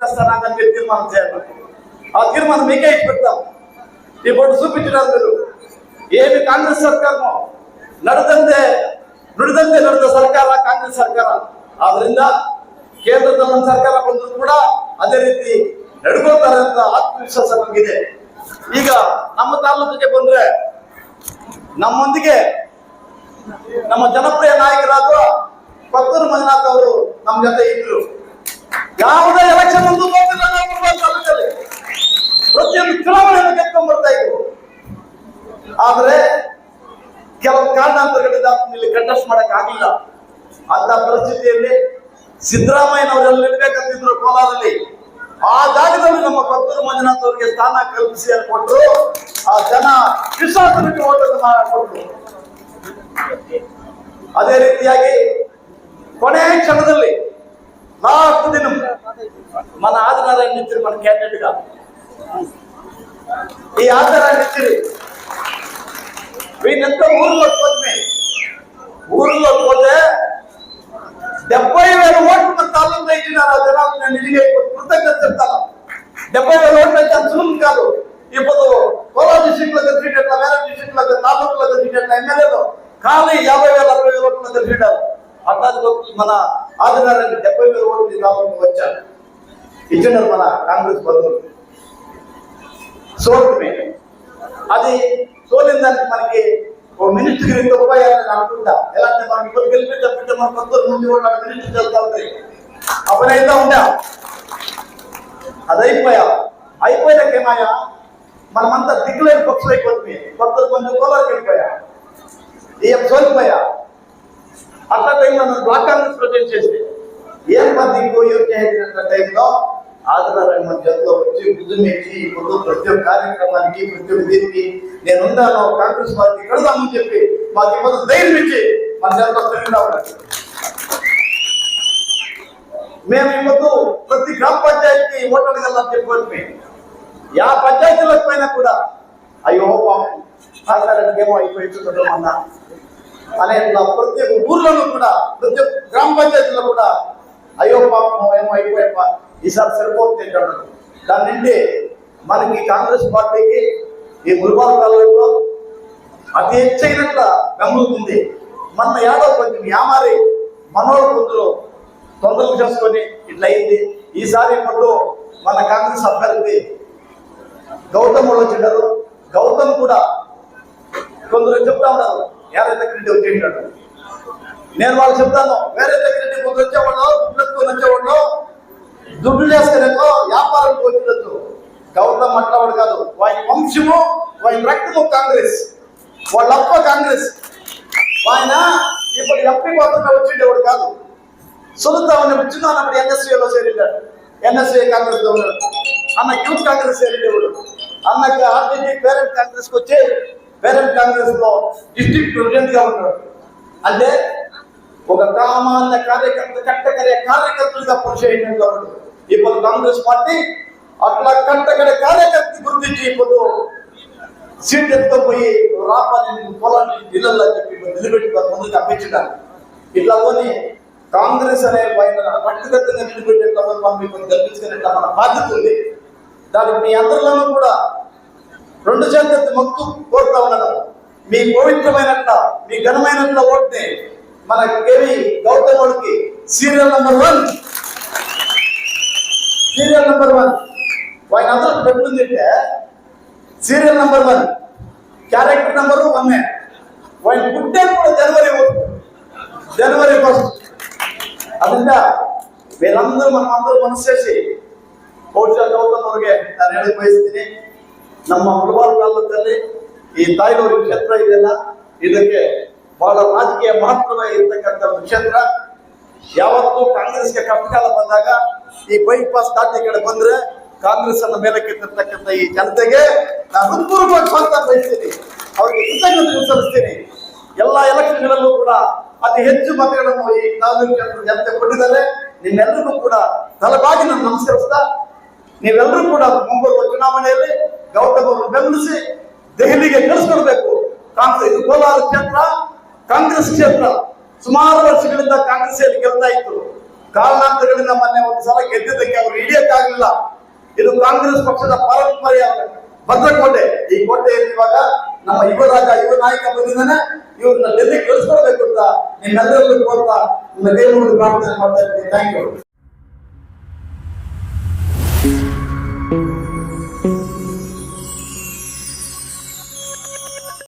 చేస్తానని మీరు తీర్మానం చేయాలి ఆ తీర్మానం మీకే ఇచ్చి పెడతాం ఇప్పుడు చూపించడానికి మీరు ఏమి కాంగ్రెస్ ಸರ್ಕಾರನು ನಡೆದಂತೆ ನುಡಿದಂತೆ ನಡೆದ ಸರ್ಕಾರ ಕಾಂಗ್ರೆಸ್ ಸರ್ಕಾರ ಆದ್ರಿಂದ ಕೇಂದ್ರದ ನಮ್ಮ ಸರ್ಕಾರ ಬಂದರೂ ಕೂಡ ಅದೇ ರೀತಿ ನಡ್ಕೊಳ್ತಾರೆ ಅಂತ ಆತ್ಮವಿಶ್ವಾಸ ನಮಗಿದೆ ಈಗ ನಮ್ಮ ತಾಲೂಕಿಗೆ ಬಂದ್ರೆ ನಮ್ಮೊಂದಿಗೆ ನಮ್ಮ ಜನಪ್ರಿಯ ನಾಯಕರಾದ ಕೊತ್ತೂರು ಮಂಜುನಾಥ್ ಅವರು ನಮ್ಮ ಜೊತೆ ಇದ್ರು ಯಾವುದೇ ಎಲೆಕ್ಷನ್ ಒಂದು ಪ್ರತಿಯೊಂದು ಚುನಾವಣೆಯನ್ನು ಗೆದ್ಕೊಂಡ್ ಬರ್ತಾ ಇದ್ರು. ಆದ್ರೆ ಕೆಲವು ಕಾರಣಾಂತರಗಳಿಂದ ಇಲ್ಲಿ ಕಂಟೆಸ್ಟ್ ಮಾಡಕ್ ಆಗಿಲ್ಲ. ಅಂತ ಪರಿಸ್ಥಿತಿಯಲ್ಲಿ ಸಿದ್ದರಾಮಯ್ಯನವರೆಲ್ಲ ನಿಲ್ಬೇಕಂತಿದ್ರು ಕೋಲಾರಲ್ಲಿ. ಆ ಜಾಗದಲ್ಲಿ ನಮ್ಮ ಕೊತ್ತೂರು ಮಂಜುನಾಥ್ ಅವರಿಗೆ ಸ್ಥಾನ ಕಲ್ಪಿಸಿ ಅಂತ ಕೊಟ್ಟರು ಆ ಜನ ವಿಶ್ವಾಸಕ್ಕೆ ಓಟನ್ನು ಮಾಡಿಕೊಟ್ರು ಅದೇ ರೀತಿಯಾಗಿ ಕೊನೆಯ ಕ್ಷಣದಲ್ಲಿ నాకు దినం మన ఆదినారాయణ ఇచ్చారు మన క్యాండిడేట్గా. ఈ ఆధారాన్ని ఇచ్చి వీళ్ళంతా ఊర్లో పోతే ఊర్లో పోతే డెబ్బై వేల ఓట్లు మన తాలూకు ఇచ్చినారు ఆ జనాలు. నేను ఇదిగే కృతజ్ఞత చెప్తాను. డెబ్బై వేల ఓట్లు అయితే అంత సులువు కాదు. ఇప్పుడు కోలార్ డిస్ట్రిక్ట్లో వేరే డిస్ట్రిక్ట్లో తాలూకులో గెలిచినట్ల ఎమ్మెల్యేలు ఖాళీ యాభై వేల అరవై వేల ఓట్లు గెలిచినారు అట్లాంటి మన ఆదినారాయణ డెబ్బై వేల ఓట్లు తాలూకు వచ్చారు. ఇచ్చినారు మన కాంగ్రెస్ బంధువులు. సోల్మే అది సోలిన దానికి మనకి ఓ మినిస్టర్ ఇంత ఉపయోగాలని అనుకుంటా. ఎలా అంటే మనం ఇప్పుడు గెలిపించే మన కొత్త ముందు కూడా మినిస్టర్ వెళ్తా ఉంటాయి. అప్పుడు అయితే అది అయిపోయా? అయిపోయాక ఏమాయా మనమంతా దిక్కులేని పక్షులు అయిపోతుంది కొత్త కొంచెం కోలాకి వెళ్ళిపోయా? ఏం సోలిపోయా? అట్లా టైంలో నన్ను బ్లాక్ కాంగ్రెస్ ప్రజెంట్ చేసి ఏం పది దిక్కు ఏం చేయాల్సిన టైంలో ఆదినారాయణ వచ్చి బుద్ధునిచ్చి ఇప్పుడు ప్రతి ఒక్క కార్యక్రమానికి ప్రతి ఒక్క దీనికి నేను ఉన్నాను కాంగ్రెస్ పార్టీ కడదామని చెప్పి మా ఇప్పుడు ధైర్యం ఇచ్చి మన చేతిలో తిరుగుతా ఉన్నాడు మేము ఇప్పుడు ప్రతి గ్రామ పంచాయతీ ఓటర్ వెళ్ళాలని చెప్పి యా పంచాయతీలకు పోయినా కూడా అయ్యో పాపం ఆదినారాయణకి ఏమో అయిపోయి అన్నా. అనే ఇట్లా ప్రతి ఒక్క ఊర్లోనూ కూడా ప్రతి ఒక్క గ్రామ పంచాయతీలో కూడా అయ్యో పాపం ఏమో అయిపోయా ఈసారి సరిపోతుంది అంటాడు. దాని నుండి మనకి కాంగ్రెస్ పార్టీకి ఈ ముల్బాల్ కాలంలో అతి హెచ్చైనట్ల గమ్ముతుంది మన ఏడో కొంచెం యామారి మనోడు కొందరు తొందరలు చేసుకొని ఇట్లా అయింది. ఈసారి ఇప్పుడు మన కాంగ్రెస్ అభ్యర్థి గౌతమ్ వాళ్ళు వచ్చినారు గౌతమ్ కూడా కొందరు చెప్తా ఉన్నారు. యాభై దగ్గర నుండి వచ్చేసాడు నేను వాళ్ళు చెప్తాను వేరే దగ్గర నుండి కొందరు వచ్చేవాళ్ళు దుడ్లు వచ్చేవాళ్ళు దుడ్డు చేసుకునేకో వ్యాపారం వచ్చినట్టు గౌతమ్ మాట్లాడు కాదు వారి వంశము వారి రక్తము కాంగ్రెస్ వాళ్ళప్ప కాంగ్రెస్ ఆయన ఇప్పుడు ఎంపీ పోతున్నా వచ్చిండేవాడు కాదు సొలుతామని ఉన్నప్పుడు చిన్న ఎన్ఎస్ఏలో చేరిండాడు ఎన్ఎస్ఏ కాంగ్రెస్లో ఉన్నాడు అన్న యూత్ కాంగ్రెస్ చేరిండేవాడు అన్నకి ఆర్టీజీ పేరెంట్ కాంగ్రెస్కి వచ్చే కాంగ్రెస్లో డిస్ట్రిక్ట్ ప్రెసిడెంట్గా ఉన్నాడు. అంటే ఒక సామాన్య కార్యకర్త కట్టకరే కార్యకర్తలుగా పరిచయం కాబట్టి ఇప్పుడు కాంగ్రెస్ పార్టీ అట్లా కట్టకడే కార్యకర్త గుర్తించి ఇప్పుడు సీట్ పోయి రాపాలని పొలాన్ని ఇళ్ళల్లో చెప్పి నిలబెట్టుకొని ముందుకు అప్పించడానికి. ఇట్లా పోని కాంగ్రెస్ అనే పైన కట్టుకట్టుగా నిలబెట్టేట్లా మనం మీకు గెలిపించుకునేట్లా మన బాధ్యత ఉంది. దానికి మీ అందరిలోనూ కూడా రెండు చేతులెత్తి మొక్కు కోరుతా ఉన్నాను. మీ పవిత్రమైనట్ల మీ ఘనమైనట్ల ఓట్ని మన KV గౌతముడికి serial number one serial number one ఆయన అందరూ పెట్టుకుందంటే serial number one character number one ఆయన పుట్టేది కూడా జనవరి ఒకటి. జనవరి ఫస్ట్ అదంతా వీళ్ళందరూ మనం అందరూ మనసు చేసి ಬಹುಶಃ ಗೌತಮವ್ರಿಗೆ ನಾನು ಹೇಳಿ ಬಯಸ್ತೀನಿ ನಮ್ಮ ಮುಳಬಾಲ್ ತಾಲೂಕಲ್ಲಿ ಈ ತಾಯ್ನೂರು ಕ್ಷೇತ್ರ ಇದೆಯಲ್ಲ? ಇದಕ್ಕೆ ಬಹಳ ರಾಜಕೀಯ ಮಹತ್ವವೇ ಇರ್ತಕ್ಕಂಥ ಕ್ಷೇತ್ರ. ಯಾವತ್ತೂ ಕಾಂಗ್ರೆಸ್ಗೆ ಕಷ್ಟಕಾಲ ಬಂದಾಗ ಈ ಬೈಪಾಸ್ ದಾಟಿ ಕಡೆ ಬಂದ್ರೆ ಕಾಂಗ್ರೆಸ್ ಅನ್ನ ಮೇಲಕ್ಕೆತ್ತಿರ್ತಕ್ಕಂಥ ಈ ಜನತೆಗೆ ನಾನು ಹೃತ್ಪೂರ್ವಕ ಸ್ವಾಗತ ಬಯಸ್ತೀನಿ. ಅವರಿಗೆ ಕೃತಜ್ಞತೆ ಸಲ್ಲಿಸ್ತೀನಿ. ಎಲ್ಲ ಎಲೆಕ್ಷನ್ಗಳಲ್ಲೂ ಕೂಡ ಅತಿ ಹೆಚ್ಚು ಮತಗಳನ್ನು ಈ ತಾಲೂಕು ಕ್ಷೇತ್ರದ ಜನತೆ ಕೊಟ್ಟಿದ್ದಾರೆ. ನಿಮ್ಮೆಲ್ಲರಿಗೂ ಕೂಡ ತಲಬಾಗಿ ನಾನು ನಮಸ್ಕರಿಸ್ತಾ, ನೀವೆಲ್ಲರೂ ಕೂಡ ಮುಂಬರುವ ಚುನಾವಣೆಯಲ್ಲಿ ಗೌತಮ್ ಬೆಂಬಲಿಸಿ ದೆಹಲಿಗೆ ಕಳಿಸ್ಕೊಡ್ಬೇಕು. ಕಾಂಗ್ರೆಸ್, ಇದು ಕೋಲಾರ ಕ್ಷೇತ್ರ, ಕಾಂಗ್ರೆಸ್ ಕ್ಷೇತ್ರ. ಸುಮಾರು ವರ್ಷಗಳಿಂದ ಕಾಂಗ್ರೆಸ್ ಗೆಲ್ತಾ ಇತ್ತು ಕಾರಣಾಂತರಗಳಿಂದ ಮೊನ್ನೆ ಒಂದು ಸಲ ಗೆದ್ದಿದ್ದಕ್ಕೆ ಅವರು ಹಿಡಿಯಕ್ಕಾಗಲಿಲ್ಲ. ಇದು ಕಾಂಗ್ರೆಸ್ ಪಕ್ಷದ ಪರಂಪರೆಯ. ಭದ್ರಕೋಟೆ, ಈ ಕೋಟೆಯಲ್ಲಿ ಇವಾಗ ನಮ್ಮ ಯುವ ರಾಜ ಯುವ ನಾಯಕ ಬಂದಿದ್ದಾನೆ. ಇವ್ರನ್ನ ಡೆಲ್ಲಿ ಕಳಿಸ್ಕೊಡ್ಬೇಕು ಅಂತ ನಿಮ್ಮೆಲ್ಲರಲ್ಲೂ ಕೋರ್ತಾ ನಿಮ್ಮ ದೇವರು ಪ್ರಾರ್ಥನೆ ಮಾಡ್ತಾ ಇದ್ದೀನಿ. Thank you